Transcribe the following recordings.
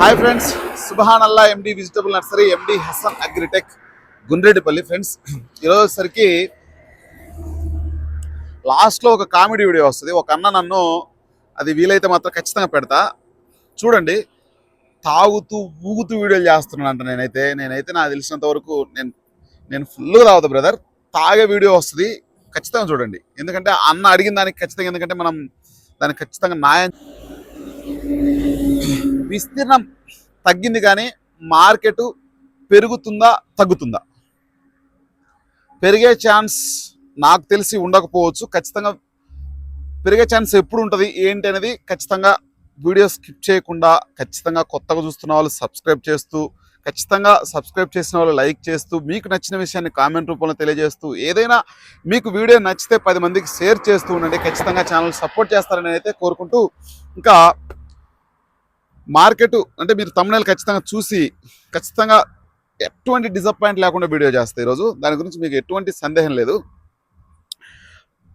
Hi friends Subhan Allah MD vegetable nursery MD Hasan agritech Gundreddipalli friends ఈరోజుసరికి లాస్ట్లో ఒక comedy video వస్తుంది. ఒక అన్న నన్ను అది వీలైతే మాత్రం ఖచ్చితంగా పెడతా. చూడండి తాగుతూ ఊగుతూ వీడియోలు చేస్తున్నానంట అంట నేనైతే. నేనైతే నాకు తెలిసినంత వరకు నేను నేను ఫుల్గా తాగుతా బ్రదర్ తాగే వీడియో వస్తుంది. ఖచ్చితంగా చూడండి. ఎందుకంటే అన్న అడిగిన దానికి ఖచ్చితంగా ఎందుకంటే మనం దానికి ఖచ్చితంగా న్యాయం విస్తీర్ణం తగ్గింది కానీ మార్కెట్ పెరుగుతుందా తగ్గుతుందా? పెరిగే ఛాన్స్ నాకు తెలిసి ఉండకపోవచ్చు. ఖచ్చితంగా పెరిగే ఛాన్స్ ఎప్పుడు ఉంటుంది ఏంటి అనేది ఖచ్చితంగా వీడియో స్కిప్ చేయకుండా ఖచ్చితంగా కొత్తగా చూస్తున్న వాళ్ళు సబ్స్క్రైబ్ చేస్తూ ఖచ్చితంగా సబ్స్క్రైబ్ చేసిన వాళ్ళు లైక్ చేస్తూ మీకు నచ్చిన విషయాన్ని కామెంట్ రూపంలో తెలియజేస్తూ ఏదైనా మీకు వీడియో నచ్చితే పది మందికి షేర్ చేస్తూ ఉండండి. ఖచ్చితంగా ఛానల్ సపోర్ట్ చేస్తారని అయితే కోరుకుంటూ ఇంకా మార్కెట్ అంటే మీరు తమిళ ఖచ్చితంగా చూసి ఖచ్చితంగా ఎటువంటి డిసప్పాయింట్ లేకుండా వీడియో చేస్తాయి ఈరోజు. దాని గురించి మీకు ఎటువంటి సందేహం లేదు.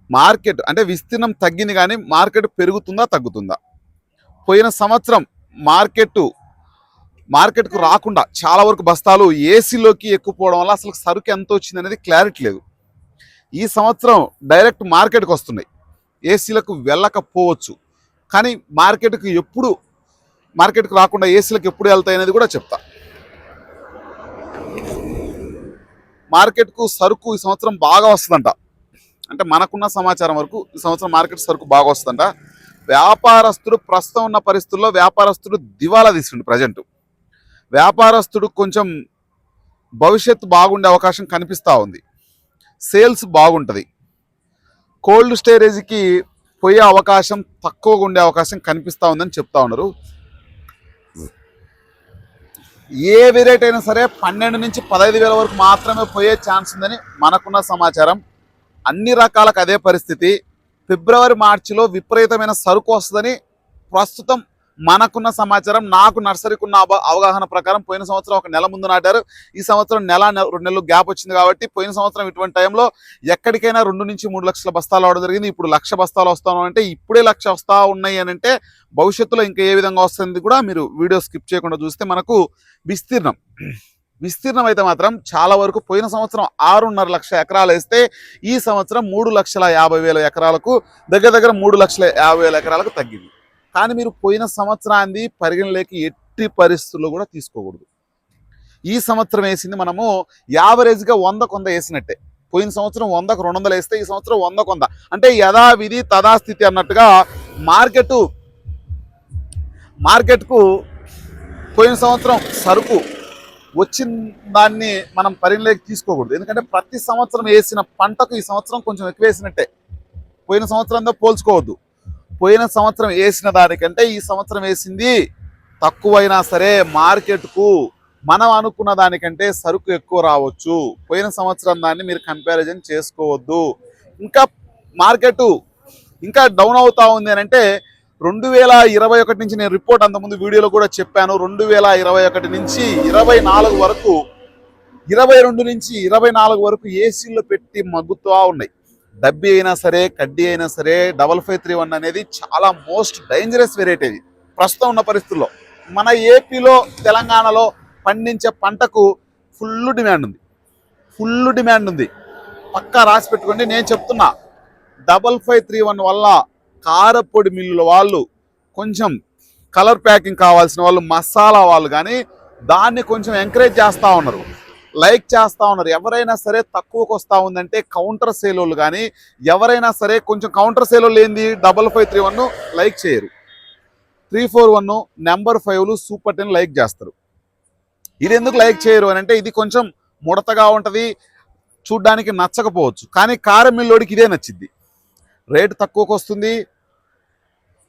మార్కెట్ అంటే విస్తీర్ణం తగ్గింది కానీ మార్కెట్ పెరుగుతుందా తగ్గుతుందా? పోయిన సంవత్సరం మార్కెట్ మార్కెట్కు రాకుండా చాలా వరకు బస్తాలు ఏసీలోకి ఎక్కుపోవడం వల్ల అసలు సరుకు ఎంత వచ్చింది అనేది క్లారిటీ లేదు. ఈ సంవత్సరం డైరెక్ట్ మార్కెట్కి వస్తున్నాయి. ఏసీలకు వెళ్ళకపోవచ్చు. కానీ మార్కెట్కి ఎప్పుడు మార్కెట్కి రాకుండా ఏసీలకు ఎప్పుడు వెళ్తాయి అనేది కూడా చెప్తా. మార్కెట్కు సరుకు ఈ సంవత్సరం బాగా వస్తుందంట. అంటే మనకున్న సమాచారం వరకు ఈ సంవత్సరం మార్కెట్ సరుకు బాగా వస్తుందంట. వ్యాపారస్తుడు ప్రస్తుతం ఉన్న పరిస్థితుల్లో వ్యాపారస్తుడు దివాలా తీసుకుండు ప్రజెంట్. వ్యాపారస్తుడు కొంచెం భవిష్యత్తు బాగుండే అవకాశం కనిపిస్తూ ఉంది. సేల్స్ బాగుంటుంది. కోల్డ్ స్టోరేజ్కి పోయే అవకాశం తక్కువగా ఉండే అవకాశం కనిపిస్తూ ఉందని చెప్తా ఉన్నారు. ఏ వెరైటీ అయినా సరే పన్నెండు నుంచి పదహైదు వేల వరకు మాత్రమే పోయే ఛాన్స్ ఉందని మనకున్న సమాచారం. అన్ని రకాలకు అదే పరిస్థితి. ఫిబ్రవరి మార్చిలో విపరీతమైన సరుకు వస్తుందని ప్రస్తుతం మనకున్న సమాచారం నాకు నర్సరీకి ఉన్న అవ- అవగాహన ప్రకారం పోయిన సంవత్సరం ఒక నెల ముందు నాటారు. ఈ సంవత్సరం నెల నెల- రెండు నెలలు గ్యాప్ వచ్చింది కాబట్టి పోయిన సంవత్సరం ఇటువంటి టైంలో ఎక్కడికైనా రెండు నుంచి మూడు లక్షల బస్తాలు అవడం జరిగింది. ఇప్పుడు లక్ష బస్తాలు వస్తాను అంటే ఇప్పుడే లక్ష వస్తా ఉన్నాయి అని అంటే భవిష్యత్తులో ఇంకా ఏ విధంగా వస్తుంది కూడా మీరు వీడియో స్కిప్ చేయకుండా చూస్తే మనకు విస్తీర్ణం. విస్తీర్ణం అయితే మాత్రం చాలా వరకు పోయిన సంవత్సరం ఆరున్నర లక్షల ఎకరాలు వేస్తే ఈ సంవత్సరం మూడు లక్షల యాభై వేల ఎకరాలకు దగ్గర దగ్గర మూడు లక్షల యాభై వేల ఎకరాలకు తగ్గింది. కానీ మీరు పోయిన సంవత్సరాన్ని పరిగణలోకి ఎట్టి పరిస్థితుల్లో కూడా తీసుకోకూడదు. ఈ సంవత్సరం వేసింది మనము యావరేజ్గా వంద కొంద వేసినట్టే. పోయిన సంవత్సరం వందకు రెండు వందలు వేస్తే ఈ సంవత్సరం వంద కొంద. అంటే యథావిధి తథాస్థితి అన్నట్టుగా మార్కెట్ మార్కెట్కు పోయిన సంవత్సరం సరుకు వచ్చిన దాన్ని మనం పరిగణలోకి తీసుకోకూడదు. ఎందుకంటే ప్రతి సంవత్సరం వేసిన పంటకు ఈ సంవత్సరం కొంచెం ఎక్కువ వేసినట్టే. పోయిన సంవత్సరంతో పోల్చుకోవద్దు. పోయిన సంవత్సరం వేసిన దానికంటే ఈ సంవత్సరం వేసింది తక్కువైనా సరే మార్కెట్కు మనం అనుకున్న దానికంటే సరుకు ఎక్కువ రావచ్చు. పోయిన సంవత్సరం దాన్ని మీరు కంపారిజన్ చేసుకోవద్దు. ఇంకా మార్కెట్ ఇంకా డౌన్ అవుతా ఉంది అని అంటే రెండు వేల ఇరవై ఒకటి నుంచి నేను రిపోర్ట్ అంతకుముందు వీడియోలో కూడా చెప్పాను. రెండు వేల ఇరవై ఒకటి నుంచి ఇరవై నాలుగు వరకు ఇరవై రెండు నుంచి ఇరవై నాలుగు వరకు ఏసీలో పెట్టి మగ్గుతూ ఉన్నాయి. డబ్బి అయినా సరే కడ్డీ అయినా సరే డబల్ ఫైవ్ త్రీ వన్ అనేది చాలా మోస్ట్ డేంజరస్ వెరైటీ ఇది. ప్రస్తుతం ఉన్న పరిస్థితుల్లో మన ఏపీలో తెలంగాణలో పండించే పంటకు ఫుల్ డిమాండ్ ఉంది. ఫుల్ డిమాండ్ ఉంది. పక్కా రాసి పెట్టుకోండి. నేను చెప్తున్నా డబల్ ఫైవ్ త్రీ వన్ వల్ల కారపొడి మిల్లుల వాళ్ళు కొంచెం కలర్ ప్యాకింగ్ కావాల్సిన వాళ్ళు మసాలా వాళ్ళు కానీ దాన్ని కొంచెం ఎంకరేజ్ చేస్తూ ఉన్నారు. లైక్ చేస్తూ ఉన్నారు. ఎవరైనా సరే తక్కువకు వస్తూ ఉందంటే కౌంటర్ సేలోళ్ళు కానీ ఎవరైనా సరే కొంచెం కౌంటర్ సేలోళ్ళు ఏంది? Double five three one like చేయరు. త్రీ ఫోర్ వన్ నెంబర్ ఫైవ్లు సూపర్ టెన్ లైక్ చేస్తారు. ఇది ఎందుకు లైక్ చేయరు అని అంటే ఇది కొంచెం ముడతగా ఉంటుంది చూడ్డానికి నచ్చకపోవచ్చు. కానీ కారం మిల్లోడికి ఇదే నచ్చింది రేటు తక్కువకు వస్తుంది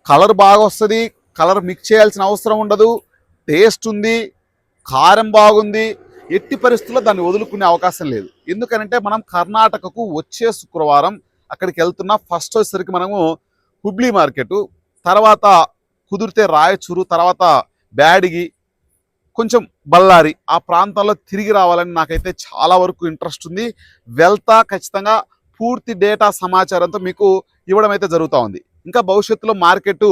కలర్ బాగా వస్తుంది కలర్ మిక్స్ చేయాల్సిన అవసరం ఉండదు టేస్ట్ ఉంది కారం బాగుంది ఎట్టి పరిస్థితుల్లో దాన్ని వదులుకునే అవకాశం లేదు. ఎందుకనంటే మనం కర్ణాటకకు వచ్చే శుక్రవారం అక్కడికి వెళ్తున్న ఫస్ట్ వచ్చేసరికి మనము హుబ్లీ మార్కెట్ తర్వాత కుదిరితే రాయచూరు తర్వాత బ్యాడిగి కొంచెం బళ్ళారి ఆ ప్రాంతాల్లో తిరిగి రావాలని నాకైతే చాలా వరకు ఇంట్రెస్ట్ ఉంది. వెళ్తా ఖచ్చితంగా పూర్తి డేటా సమాచారంతో మీకు ఇవ్వడం అయితే జరుగుతూ ఉంది. ఇంకా భవిష్యత్తులో మార్కెట్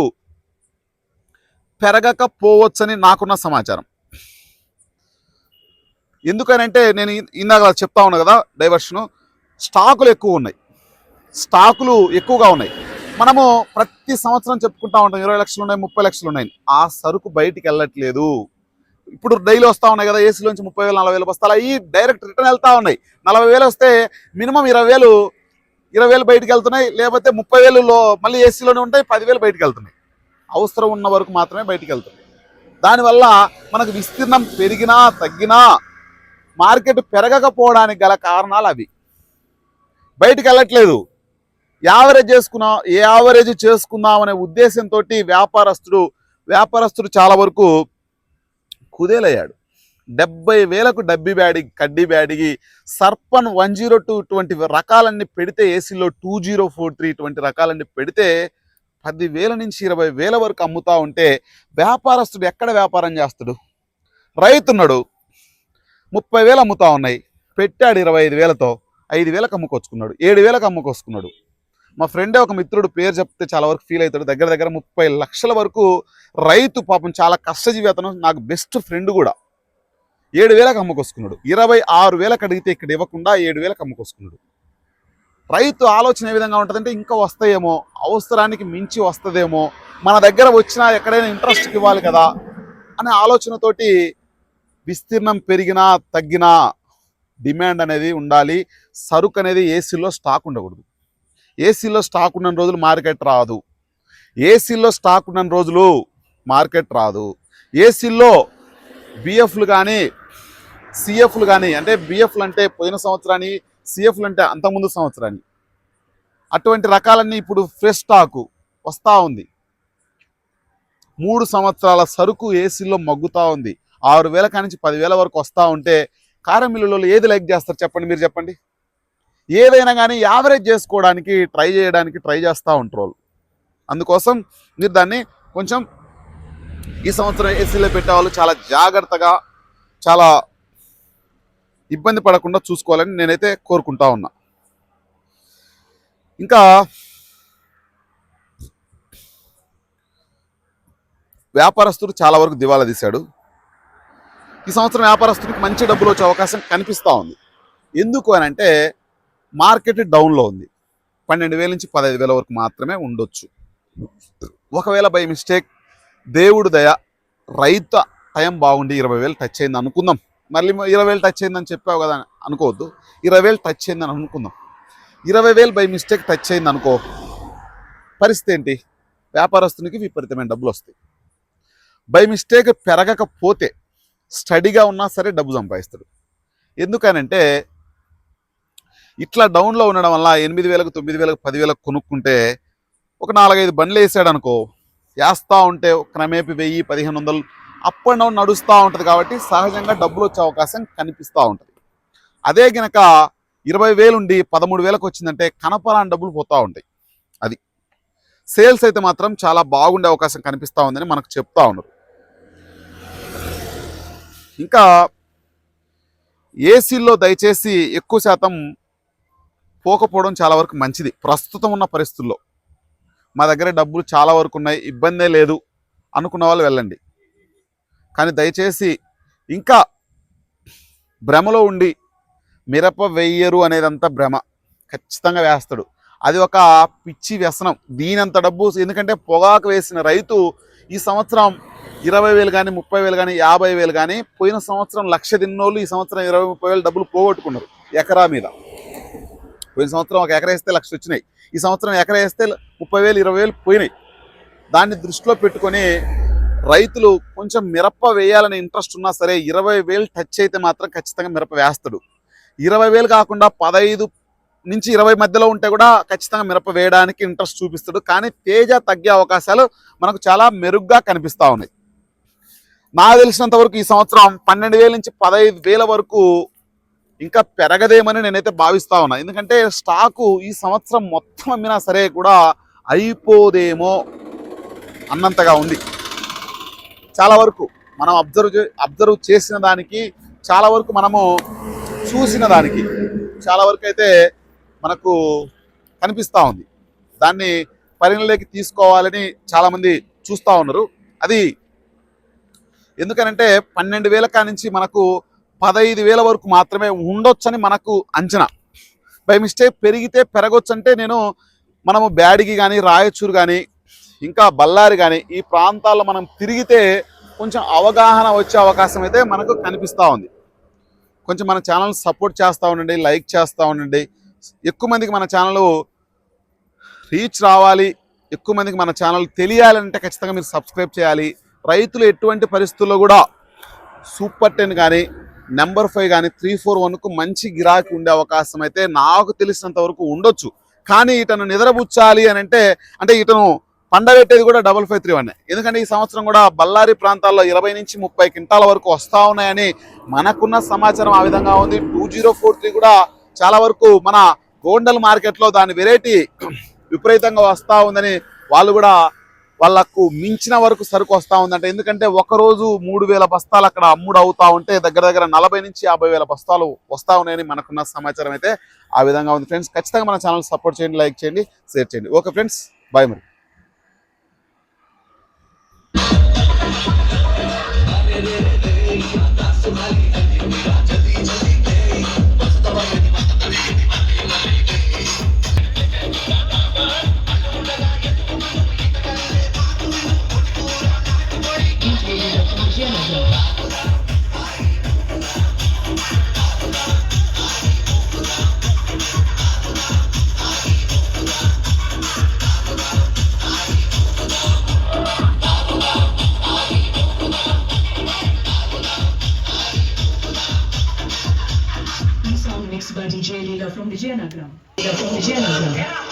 పెరగకపోవచ్చని నాకున్న సమాచారం. ఎందుకనంటే నేను ఇందాక చెప్తా ఉన్నా కదా డైవర్షను స్టాకులు ఎక్కువ ఉన్నాయి. స్టాకులు ఎక్కువగా ఉన్నాయి. మనము ప్రతి సంవత్సరం చెప్పుకుంటా ఉంటాం ఇరవై లక్షలు ఉన్నాయి ముప్పై లక్షలు ఉన్నాయి. ఆ సరుకు బయటికి వెళ్ళట్లేదు. ఇప్పుడు డైలీ వస్తూ ఉన్నాయి కదా ఏసీలోంచి ముప్పై వేలు నలభై వేలు బస్తాలు అవి డైరెక్ట్ రిటర్న్ వెళ్తూ ఉన్నాయి. నలభై వేలు వస్తే మినిమం ఇరవై వేలు ఇరవై వేలు బయటికి వెళ్తున్నాయి. లేకపోతే ముప్పై వేలులో మళ్ళీ ఏసీలోనే ఉంటాయి పదివేలు బయటికి వెళ్తున్నాయి. అవసరం ఉన్న వరకు మాత్రమే బయటికి వెళ్తున్నాయి. దానివల్ల మనకు విస్తీర్ణం పెరిగినా తగ్గినా మార్కెట్ పెరగకపోవడానికి గల కారణాలు అవి. బయటికి వెళ్ళట్లేదు. యావరేజ్ చేసుకున్నాం ఏ యావరేజ్ చేసుకుందాం అనే ఉద్దేశంతో వ్యాపారస్తుడు వ్యాపారస్తుడు చాలా వరకు కుదేలయ్యాడు. డెబ్బై వేలకు డబ్బి బ్యాడి కడ్డీ బ్యాడిగి సర్పన్ వన్ జీరో టూ ఇటువంటి రకాలన్నీ పెడితే ఏసీలో టూ జీరో ఫోర్ త్రీ ఇటువంటి రకాలన్నీ పెడితే పదివేల నుంచి ఇరవై వేల వరకు అమ్ముతూ ఉంటే వ్యాపారస్తుడు ఎక్కడ వ్యాపారం చేస్తాడు? రైతున్నాడు. ముప్పై వేలు అమ్ముతా ఉన్నాయి. పెట్టాడు ఇరవై ఐదు వేలతో ఐదు వేలకు అమ్ముకొచ్చుకున్నాడు. ఏడు వేలకు అమ్ముకొచ్చుకున్నాడు. మా ఫ్రెండే ఒక మిత్రుడు పేరు చెప్తే చాలా వరకు ఫీల్ అవుతాడు. దగ్గర దగ్గర ముప్పై లక్షల వరకు రైతు పాపం చాలా కష్టజీవి అతను నాకు బెస్ట్ ఫ్రెండ్ కూడా. ఏడు వేలకు అమ్ముకొసుకున్నాడు ఇరవై ఆరు వేలకు అడిగితే ఇక్కడ ఇవ్వకుండా ఏడు వేలకు అమ్ముకొసుకున్నాడు రైతు ఆలోచన ఏ విధంగా ఉంటుందంటే ఇంకా వస్తాయేమో అవసరానికి మించి వస్తుందేమో మన దగ్గర వచ్చినా ఎక్కడైనా ఇంట్రెస్ట్కి ఇవ్వాలి కదా అనే ఆలోచనతోటి విస్తీర్ణం పెరిగినా తగ్గినా డిమాండ్ అనేది ఉండాలి. సరుకు అనేది ఏసీలో స్టాక్ ఉండకూడదు. ఏసీలో స్టాక్ ఉన్న రోజులు మార్కెట్ రాదు. ఏసీలో స్టాక్ ఉన్న రోజులు మార్కెట్ రాదు. ఏసీలో బిఎఫ్లు కానీ సిఎఫ్లు కానీ అంటే బిఎఫ్లు అంటే పోయిన సంవత్సరాన్ని సిఎఫ్లు అంటే అంతకుముందు సంవత్సరాన్ని అటువంటి రకాలన్నీ ఇప్పుడు ఫ్రెష్ స్టాకు వస్తూ ఉంది. మూడు సంవత్సరాల సరుకు ఏసీలో మగ్గుతూ ఉంది. ఆరు వేల కానించి పదివేల వరకు వస్తూ ఉంటే కారం మిల్లులలో ఏది లైక్ చేస్తారు చెప్పండి మీరు చెప్పండి? ఏదైనా కానీ యావరేజ్ చేసుకోవడానికి ట్రై చేయడానికి ట్రై చేస్తూ ఉంటారు వాళ్ళు. అందుకోసం మీరు దాన్ని కొంచెం ఈ సంవత్సరం ఏసీలో పెట్టే వాళ్ళు చాలా జాగ్రత్తగా చాలా ఇబ్బంది పడకుండా చూసుకోవాలని నేనైతే కోరుకుంటా ఉన్నా. ఇంకా వ్యాపారస్తుడు చాలా వరకు దివాలా తీశాడు. ఈ సంవత్సరం వ్యాపారస్తునికి మంచి డబ్బులు వచ్చే అవకాశం కనిపిస్తూ ఉంది. ఎందుకు అని అంటే మార్కెట్ డౌన్లో ఉంది. పన్నెండు వేల నుంచి పదహైదు వేల వరకు మాత్రమే ఉండొచ్చు. ఒకవేళ బై మిస్టేక్ దేవుడు దయ రైతు టైం బాగుండి ఇరవై వేలు టచ్ అయింది అనుకుందాం. మళ్ళీ ఇరవై వేలు టచ్ అయిందని చెప్పావు కదా అని అనుకోవద్దు. ఇరవై వేలు టచ్ అయిందని అనుకుందాం. ఇరవై వేలు బై మిస్టేక్ టచ్ అయింది అనుకో పరిస్థితి ఏంటి? వ్యాపారస్తునికి విపరీతమైన డబ్బులు వస్తాయి. బై మిస్టేక్ పెరగకపోతే స్టడీగా ఉన్నా సరే డబ్బు సంపాదిస్తాడు. ఎందుకనంటే ఇట్లా డౌన్లో ఉండడం వల్ల ఎనిమిది వేలకు తొమ్మిది వేలకు పదివేలకు కొనుక్కుంటే ఒక నాలుగైదు బండ్లు వేసాడు అనుకో వేస్తూ ఉంటే క్రమేపీ వెయ్యి పదిహేను వందలు అప్ అండ్ డౌన్ నడుస్తూ ఉంటుంది కాబట్టి సహజంగా డబ్బులు వచ్చే అవకాశం కనిపిస్తూ ఉంటుంది. అదే గనక ఇరవై వేలుండి పదమూడు వేలకు వచ్చిందంటే కనపరాని డబ్బులు పోతూ ఉంటాయి. అది. సేల్స్ అయితే మాత్రం చాలా బాగుండే అవకాశం కనిపిస్తూ ఉందని మనకు చెప్తా ఉన్నారు. ఇంకా ఏసీల్లో దయచేసి ఎక్కువ శాతం పోకపోవడం చాలా వరకు మంచిది. ప్రస్తుతం ఉన్న పరిస్థితుల్లో మా దగ్గర డబ్బులు చాలా వరకు ఉన్నాయి. ఇబ్బందే లేదు అనుకున్న వాళ్ళు వెళ్ళండి. కానీ దయచేసి ఇంకా భ్రమలో ఉండి మిరప వెయ్యరు అనేదంతా భ్రమ. ఖచ్చితంగా వేస్తాడు. అది ఒక పిచ్చి వ్యసనం. దీనంత డబ్బు ఎందుకంటే పొగాకు వేసిన రైతు ఈ సంవత్సరం ఇరవై వేలు కానీ ముప్పై వేలు కానీ యాభై వేలు కానీ పోయిన సంవత్సరం లక్ష తిన్నోళ్ళు ఈ సంవత్సరం ఇరవై ముప్పై వేలు డబ్బులు పోగొట్టుకున్నారు ఎకరా మీద. పోయిన సంవత్సరం ఒక ఎకరా వేస్తే లక్ష వచ్చినాయి. ఈ సంవత్సరం ఎకరా వేస్తే ముప్పై వేలు ఇరవై వేలు పోయినాయి. దాన్ని దృష్టిలో పెట్టుకొని రైతులు కొంచెం మిరప వేయాలనే ఇంట్రెస్ట్ ఉన్నా సరే ఇరవై వేలు టచ్ అయితే మాత్రం ఖచ్చితంగా మిరప వేస్తాడు. ఇరవై వేలు కాకుండా పదహైదు నుంచి ఇరవై మధ్యలో ఉంటే కూడా ఖచ్చితంగా మిరప వేయడానికి ఇంట్రెస్ట్ చూపిస్తాడు. కానీ తేజ తగ్గే అవకాశాలు మనకు చాలా మెరుగ్గా కనిపిస్తూ ఉన్నాయి. నాకు తెలిసినంత వరకు ఈ సంవత్సరం పన్నెండు వేల నుంచి పదహైదు వేల వరకు ఇంకా పెరగదేమని నేనైతే భావిస్తా ఉన్నా. ఎందుకంటే స్టాకు ఈ సంవత్సరం మొత్తం అమ్మినా సరే కూడా అయిపోదేమో అన్నంతగా ఉంది. చాలా వరకు మనం అబ్జర్వ్ చే అబ్జర్వ్ చేసిన దానికి చాలా వరకు మనము చూసిన దానికి చాలా వరకు అయితే మనకు కనిపిస్తూ ఉంది. దాన్ని పరిగణలోకి తీసుకోవాలని చాలామంది చూస్తూ ఉన్నారు. అది ఎందుకనంటే పన్నెండు వేల కానించి మనకు పదహైదు వేల వరకు మాత్రమే ఉండొచ్చని మనకు అంచనా. బై మిస్టేక్ పెరిగితే పెరగొచ్చు అంటే నేను మనము బ్యాడిగి కానీ రాయచూరు కానీ ఇంకా బళ్ళారి కానీ ఈ ప్రాంతాల్లో మనం తిరిగితే కొంచెం అవగాహన వచ్చే అవకాశం అయితే మనకు కనిపిస్తూ ఉంది. కొంచెం మన ఛానల్ సపోర్ట్ చేస్తూ ఉండండి లైక్ చేస్తూ ఉండండి. ఎక్కువ మందికి మన ఛానల్ రీచ్ రావాలి ఎక్కువ మందికి మన ఛానల్ తెలియాలంటే ఖచ్చితంగా మీరు సబ్స్క్రైబ్ చేయాలి. రైతులు ఎటువంటి పరిస్థితుల్లో కూడా సూపర్ టెన్ కానీ నెంబర్ ఫైవ్ కానీ త్రీ ఫోర్ వన్కు మంచి గిరాకీ ఉండే అవకాశం అయితే నాకు తెలిసినంత వరకు ఉండొచ్చు. కానీ ఇతను నిద్రపుచ్చాలి అని అంటే అంటే ఇతను పండబెట్టేది కూడా డబల్ ఫైవ్ త్రీ వన్ ఎందుకంటే ఈ సంవత్సరం కూడా బళ్ళారి ప్రాంతాల్లో ఇరవై నుంచి ముప్పై క్వింటాల వరకు వస్తూ ఉన్నాయని మనకున్న సమాచారం ఆ విధంగా ఉంది. టూ జీరో ఫోర్ త్రీ కూడా చాలా వరకు మన గోండల్ మార్కెట్లో దాని వెరైటీ విపరీతంగా వస్తూ ఉందని వాళ్ళు కూడా వాళ్ళకు మించిన వరకు సరుకు వస్తూ ఉందంట. ఎందుకంటే ఒక రోజు మూడు వేల బస్తాలు అక్కడ అమ్ముడు అవుతా ఉంటే దగ్గర దగ్గర నలభై నుంచి యాభై వేల బస్తాలు వస్తూ ఉన్నాయని మనకున్న సమాచారం అయితే ఆ విధంగా ఉంది. ఫ్రెండ్స్ ఖచ్చితంగా మన ఛానల్ సపోర్ట్ చేయండి లైక్ చేయండి షేర్ చేయండి. ఓకే ఫ్రెండ్స్ బాయ్ మరి. Oxigênagram. Oxigênagram.